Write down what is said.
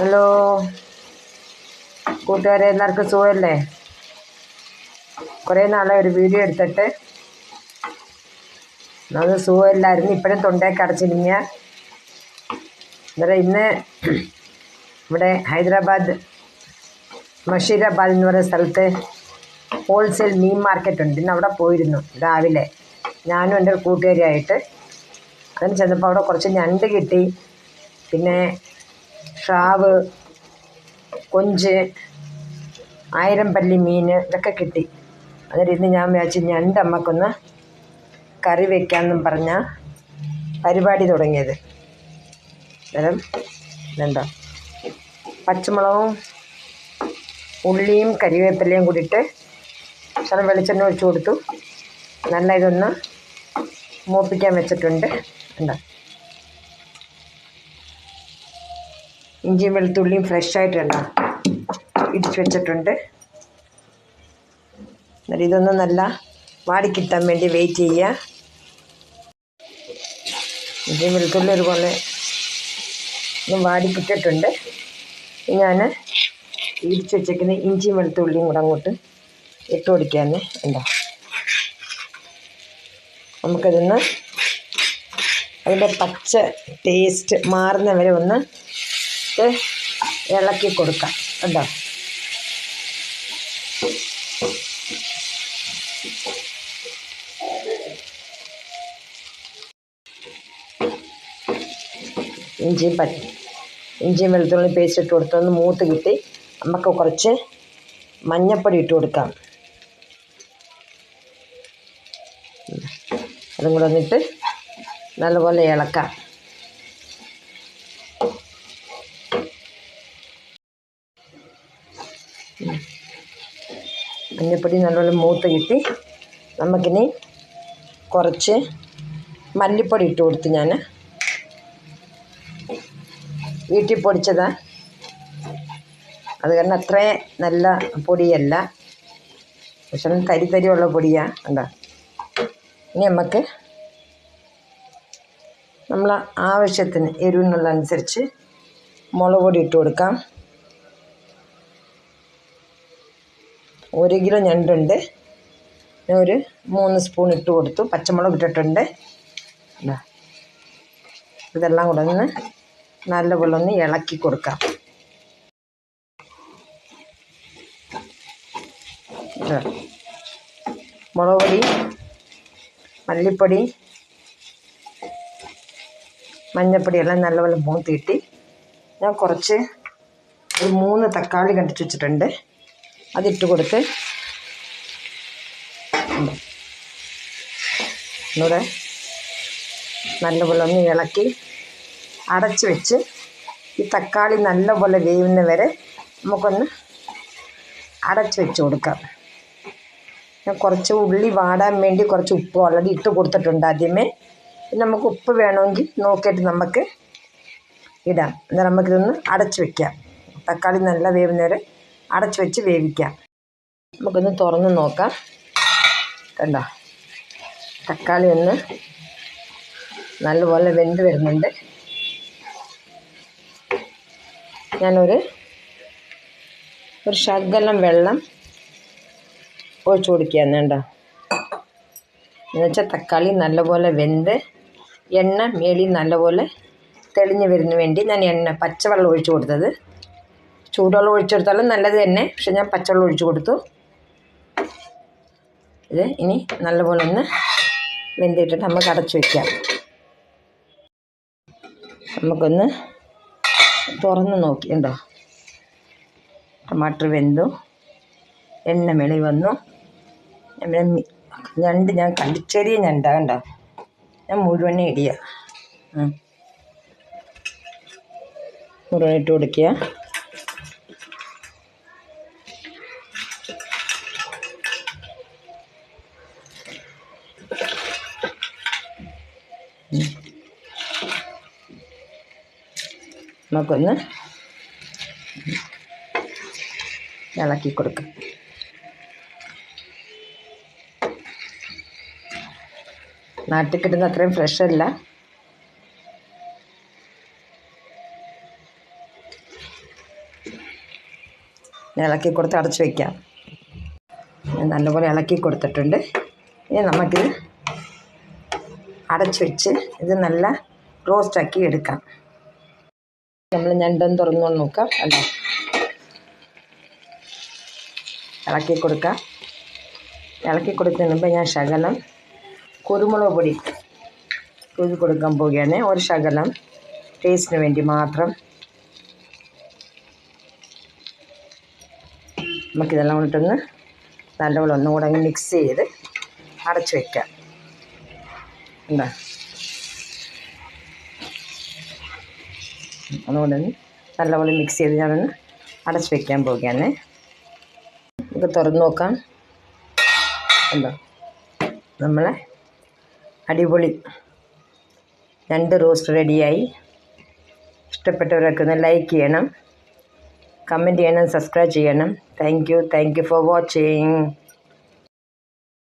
Hello. കൂട്ടുകാരെ എല്ലാവർക്കും സുഖമല്ലേ? കുറേ നാളെ ഒരു വീഡിയോ എടുത്തിട്ട്. അത് സുഖമില്ലായിരുന്നു. ഇപ്പോഴും തൊണ്ടയൊക്കെ അടച്ചിരിഞ്ഞ അന്നേരം ഇന്ന് ഇവിടെ ഹൈദരാബാദ് മഷീരാബാദ് എന്ന് പറയുന്ന സ്ഥലത്ത് ഹോൾസെയിൽ മീൻ മാർക്കറ്റ് ഉണ്ട് ഇന്ന് അവിടെ പോയിരുന്നു രാവിലെ. ഞാനും എന്റെ കൂട്ടുകാരിയായിട്ട്. അതിന് ചെന്നപ്പോൾ അവിടെ കുറച്ച് ഞണ്ട് കിട്ടി. പിന്നെ സ്രാവ് കൊഞ്ച് ആയിരം പല്ലി മീൻ ഇതൊക്കെ കിട്ടി. അന്നേരം ഇന്ന് ഞാൻ വിചാരിച്ചു ഞണ്ട് അമ്മക്കൊന്ന് കറി വയ്ക്കാമെന്നും പറഞ്ഞ പരിപാടി തുടങ്ങിയത്. അന്നേരം ഇതുണ്ടോ പച്ചമുളകും ഉള്ളിയും കരിവേപ്പിലയും കൂടിയിട്ട് ശകലം വെളിച്ചെണ്ണ ഒഴിച്ചു കൊടുത്തു. നല്ല ഇതൊന്ന് മൂപ്പിക്കാൻ വെച്ചിട്ടുണ്ട്. ഉണ്ടോ ഇഞ്ചിയും വെളുത്തുള്ളിയും ഫ്രഷ് കണ്ട ഇടിച്ച് വെച്ചിട്ടുണ്ട്. എന്നിട്ട് ഇതൊന്നും നല്ല വാടിക്കിട്ടാൻ വേണ്ടി വെയിറ്റ് ചെയ്യുക. ഇഞ്ചിയും വെളുത്തുള്ളി ഒരുപോലെ ഒന്നും വാടിക്കിട്ടിട്ടുണ്ട്. ഞാൻ ഇടിച്ച് വെച്ചേക്കുന്ന ഇഞ്ചിയും വെളുത്തുള്ളിയും കൂടെ അങ്ങോട്ട് ഇട്ട് കൊടുക്കാന്ന് ഉണ്ടോ? നമുക്കതൊന്ന് അതിന്റെ പച്ച ടേസ്റ്റ് മാറുന്ന വരെ ഒന്ന് ഇട്ട് ഇളക്കി കൊടുക്കാം. കേട്ടോ ഇഞ്ചിയും പച്ച ഇഞ്ചിയും വെളുത്തുള്ളി പേസ്റ്റ് ഇട്ട് കൊടുത്തൊന്ന് മൂത്ത് കിട്ടി. നമുക്ക് കുറച്ച് മഞ്ഞപ്പൊടി ഇട്ട് കൊടുക്കാം. അതും കൂടെ ഒന്നിട്ട് നല്ലപോലെ ഇളക്കാം. മഞ്ഞപ്പൊടി നല്ലപോലെ മൂത്ത് കിട്ടി നമുക്കിനി കുറച്ച് മല്ലിപ്പൊടി ഇട്ട് കൊടുത്ത് ഞാൻ വീട്ടിൽ പൊടിച്ചതാ. അത് കാരണം അത്രേ നല്ല പൊടിയല്ല. പക്ഷെ തരി തരിയുള്ള പൊടിയാണ് കണ്ടോ? ഇനി നമുക്ക് നമ്മൾ ആവശ്യത്തിന് എരിവിനുള്ള അനുസരിച്ച് മുളക് പൊടി ഇട്ട് കൊടുക്കാം. ഒരു കിലോ ഞണ്ടുണ്ട്. ഒരു മൂന്ന് സ്പൂൺ ഇട്ട് കൊടുത്തു. പച്ചമുളക് ഇട്ടിട്ടുണ്ട്. ഇതാ. ഇതെല്ലാം കൂടെ ഒന്ന് നല്ലപോലെ ഒന്ന് ഇളക്കി കൊടുക്കാം. മുളക് പൊടി മല്ലിപ്പൊടി മഞ്ഞപ്പൊടി എല്ലാം നല്ലപോലെ മൂത്തിയിട്ട് ഞാൻ കുറച്ച് ഒരു മൂന്ന് തക്കാളി കണ്ടിച്ച് വെച്ചിട്ടുണ്ട്. അതിട്ട് കൊടുത്ത്. ഒന്നുകൂടെ നല്ലപോലെ ഒന്ന് ഇളക്കി അടച്ചു വെച്ച് ഈ തക്കാളി നല്ലപോലെ വേവുന്ന വരെ നമുക്കൊന്ന് അടച്ചു വെച്ച് കൊടുക്കാം. ഞാൻ കുറച്ച് ഉള്ളി വാടാൻ വേണ്ടി കുറച്ച് ഉപ്പ് ഓൾറെഡി ഇട്ട് കൊടുത്തിട്ടുണ്ട് ആദ്യമേ. നമുക്ക് ഉപ്പ് വേണമെങ്കിൽ നോക്കിയിട്ട് നമുക്ക് ഇടാം. എന്നാൽ നമുക്കിതൊന്ന് അടച്ചു വെക്കാം. തക്കാളി നല്ല വേവുന്നവരെ അടച്ച് വെച്ച് വേവിക്കാം. നമുക്കൊന്ന് തുറന്ന് നോക്കാം. കണ്ടോ? തക്കാളി ഒന്ന് നല്ലപോലെ വെന്ത് വരുന്നുണ്ട്. ഞാനൊരു ഒരു ശകലം വെള്ളം ഒഴിച്ചു കൊടുക്കുകയാണ് കേട്ടോ. എന്നുവെച്ചാൽ തക്കാളി നല്ലപോലെ വെന്ത് എണ്ണ മേളി നല്ലപോലെ തെളിഞ്ഞു വരുന്ന വേണ്ടി ഞാൻ എണ്ണ പച്ചവെള്ളം ഒഴിച്ചു കൊടുത്തത്. ചൂടുവെള്ളം ഒഴിച്ചെടുത്താലും നല്ലത് തന്നെ. പക്ഷെ ഞാൻ പച്ചവെള്ളം ഒഴിച്ചു കൊടുത്തു. ഇത് ഇനി നല്ലപോലെ ഒന്ന് വെന്തിട്ടിട്ട് നമുക്ക് അടച്ചു വയ്ക്കാം നമുക്കൊന്ന് തുറന്ന് നോക്കി. ഉണ്ടോ ടൊമാറ്റർ വെന്തു. എണ്ണ മെളി വന്നു. ഞണ്ട് ഞാൻ കണ്ടു ഞണ്ടാ കണ്ടോ? ഞാൻ മുഴുവനെ ഇടിയ. മുഴുവൻ ഇട്ട് കൊടുക്കുക. നമുക്കൊന്ന് ഇളക്കി കൊടുക്കാം. നാട്ടിൽ കിട്ടുന്ന അത്രയും ഫ്രഷ് അല്ല. ഇളക്കി കൊടുത്ത് അടച്ച് വയ്ക്കാം നല്ലപോലെ ഇളക്കി കൊടുത്തിട്ടുണ്ട്. ഇനി നമുക്കിത് അടച്ച് വെച്ച് ഇത് നല്ല റോസ്റ്റാക്കി എടുക്കാം. നമ്മൾ ഞണ്ടും തുറന്നു നോക്കാം അല്ല? ഇളക്കി കൊടുക്കാം. ഇളക്കി കൊടുക്കുന്നതിന് ഞാൻ ശകലം കുരുമുളക് പൊടി കുഴി കൊടുക്കാൻ പോവുകയാണ്. ഒരു ശകലം ടേസ്റ്റിന് വേണ്ടി മാത്രം. നമുക്കിതെല്ലാം കൊണ്ടിട്ടൊന്ന് നല്ലപോലെ ഒന്നുകൂടെ മിക്സ് ചെയ്ത് അടച്ച് വയ്ക്കാം എന്താ അതുകൊണ്ട് തന്നെ നല്ലപോലെ മിക്സ് ചെയ്ത് ഞാനൊന്ന് അടച്ച് വയ്ക്കാൻ പോവുകയാണ്. നമുക്ക് തുറന്ന് നോക്കാം. എന്താ നമ്മളെ അടിപൊളി രണ്ട് റോസ്റ്റ് റെഡിയായി ഇഷ്ടപ്പെട്ടവരൊക്കെ ഒന്ന് ലൈക്ക് ചെയ്യണം. കമന്റ് ചെയ്യണം സബ്സ്ക്രൈബ് ചെയ്യണം. Thank you thank you for watching